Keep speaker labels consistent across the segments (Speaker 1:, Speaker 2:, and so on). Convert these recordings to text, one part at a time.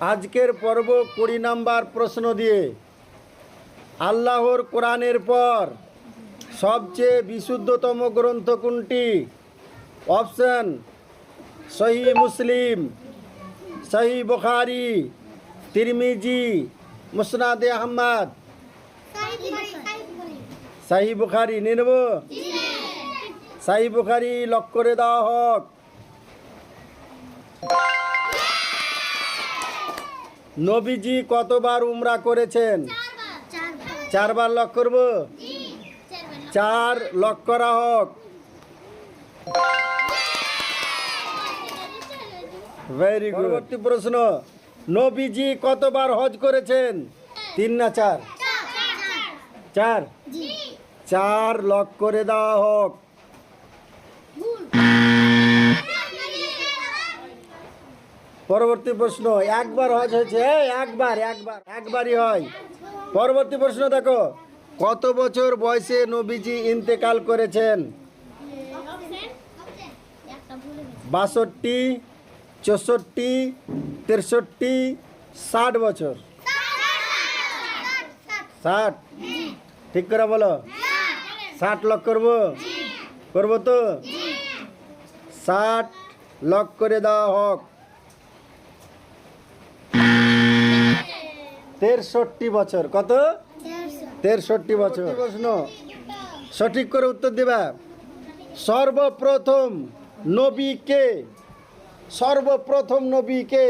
Speaker 1: আজকের পর্ব কুড়ি নাম্বার প্রশ্ন দিয়ে আল্লাহর কোরআনের পর সবচেয়ে বিশুদ্ধতম গ্রন্থ কোনটি? অপশন সহি মুসলিম সহি বুখারি তিরমিজি মুসনাদে আহমদ। সাহি বুখারি নিয়ে নেব? সাহি বুখারি লক করে দেওয়া হোক। নবীজি কতবার উমরা করেছেন? চারবার লক করব? চার লক করা হোক। ভেরি গুড পরবর্তী প্রশ্ন নবীজি কতবার হজ করেছেন? তিন না চার? চার। চার? লক করে দেওয়া হোক। পরবর্তী প্রশ্ন, একবার হজ হয়েছে একবার একবার, একবারই হয়। পরবর্তী প্রশ্ন দেখো, কত বছর বয়সে নবীজি ইন্তেকাল করেছেন? বাষট্টি, চৌষট্টি, তেষট্টি, ষাট বছর। ষাট। ঠিক করে বলো। ষাট লক করব? করব তো? ষাট লক করে দেওয়া হোক। তেষট্টি বছর। কত? তেরষট্টি বছর। প্রশ্ন। সঠিক করে উত্তর দিবা। সর্বপ্রথম নবী কে? সর্বপ্রথম নবী কে?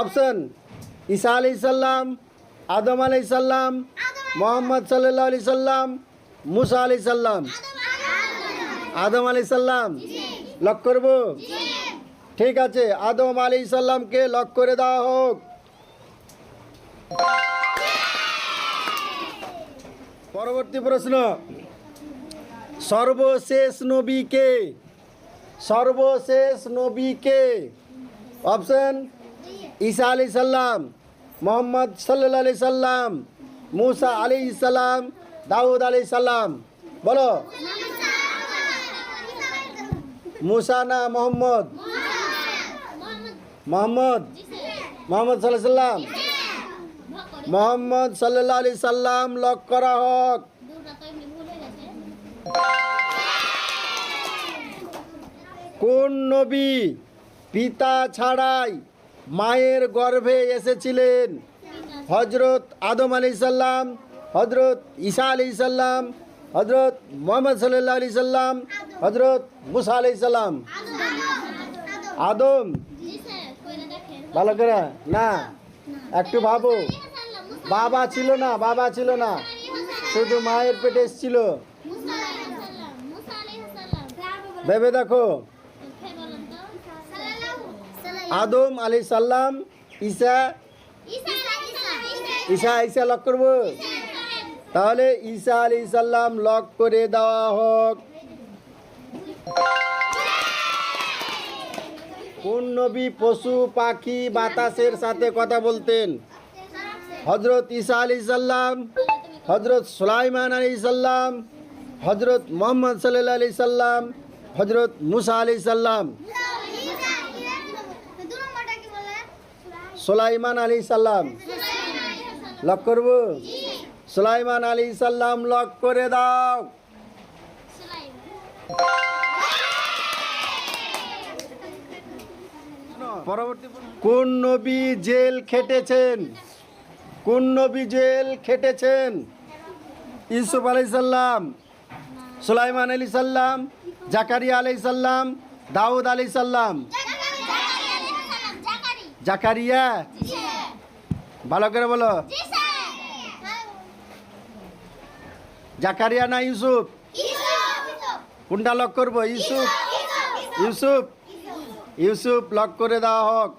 Speaker 1: অপশন ঈসা আলি সাল্লাম আদম আলি সাল্লাম মোহাম্মদ সাল্লাহ আলি সাল্লাম মুসা আলি সাল্লাম আদম আলি সাল্লাম লক করব? ঠিক আছে আদম আলি সাল্লামকে লক করে দেওয়া হোক। পরবর্তী প্রশ্ন। সর্বশেষ নবী কে? সর্বশেষ নবী কে? অপশন, ঈসা আলি সাল্লাম মোহাম্মদ সাল্লা আলি সাল্লাম, মুসা আলি সাল্লাম দাউদ আলি সাল্লাম বলো। মুসা না মোহাম্মদ? মোহাম্মদ। মোহাম্মদ সাল্লাহ সাল্লাম। মোহাম্মদ সাল্লাহ আলি সাল্লাম লক করা হোক। কোন নবী পিতা ছাড়াই মায়ের গর্ভে এসেছিলেন? হজরত আদম আলি সাল্লাম হজরত ঈসা আলি সাল্লাম হজরত মোহাম্মদ সাল্লাহ আলি সাল্লাম হজরত মুসা আলি সাল্লাম আদম? ভালো করে না? একটু ভাবো। বাবা ছিল না, বাবা ছিল না। শুধু মায়ের পেটে এসেছিল। ভেবে দেখো। আদম আলি সাল্লাম ঈসা ঈসা ঈসা লক করব। তাহলে ঈসা আলি সাল্লাম লক করে দেওয়া হোক। কোন নবী পশু, পাখি, বাতাসের সাথে কথা বলতেন? হজরত ঈসা আলি সাল্লাম হজরত সুলাইমান আলী সাল্লাম হজরত মোহাম্মদ সাল্লাহ আলি সাল্লাম হজরত মুসা আলি সাল্লাম সুলাইমান আলী সাল্লাম লক করব? সুলাইমান আলী সাল্লাম লক করে দাও। পরবর্তী কোন নবী জেল খেটেছেন? কোন নবী জেল খেটেছেন? ইউসুফ আলাই সাল্লাম সুলাইমান আলী সাল্লাম জাকারিয়া আলাই সাল্লাম দাউদ আলী সাল্লাম জাকারিয়া? ভালো করে বলো। জাকারিয়া না ইউসুফ? কোনটা লক করব? ইউসুফ? ইউসুফ? ইউসুফ লক করে দেওয়া হোক।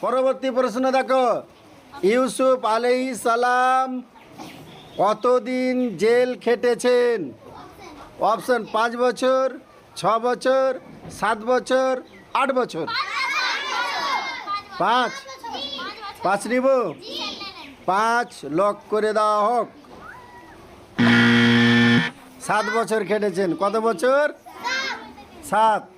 Speaker 1: পরবর্তী প্রশ্ন দেখো। ইউসুফ আলাই সালাম কতদিন জেল খেটেছেন? অপশন, পাঁচ বছর, ছ বছর, সাত বছর, আট বছর। পাঁচ। পাঁচ নিব? পাঁচ লক করে দেওয়া হোক। সাত বছর খেটেছেন। কত বছর? সাত।